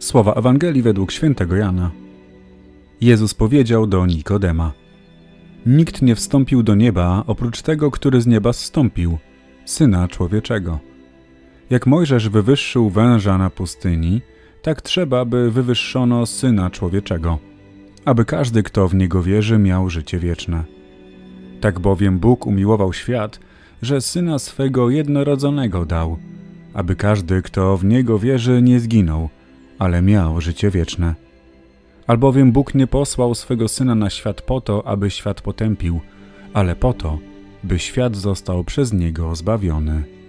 Słowa Ewangelii według świętego Jana. Jezus powiedział do Nikodema: Nikt nie wstąpił do nieba oprócz tego, który z nieba zstąpił, syna człowieczego. Jak Mojżesz wywyższył węża na pustyni, tak trzeba, by wywyższono syna człowieczego, aby każdy, kto w niego wierzy, miał życie wieczne. Tak bowiem Bóg umiłował świat, że syna swego jednorodzonego dał, aby każdy, kto w niego wierzy, nie zginął, ale miał życie wieczne. Albowiem Bóg nie posłał swego syna na świat po to, aby świat potępił, ale po to, by świat został przez niego zbawiony.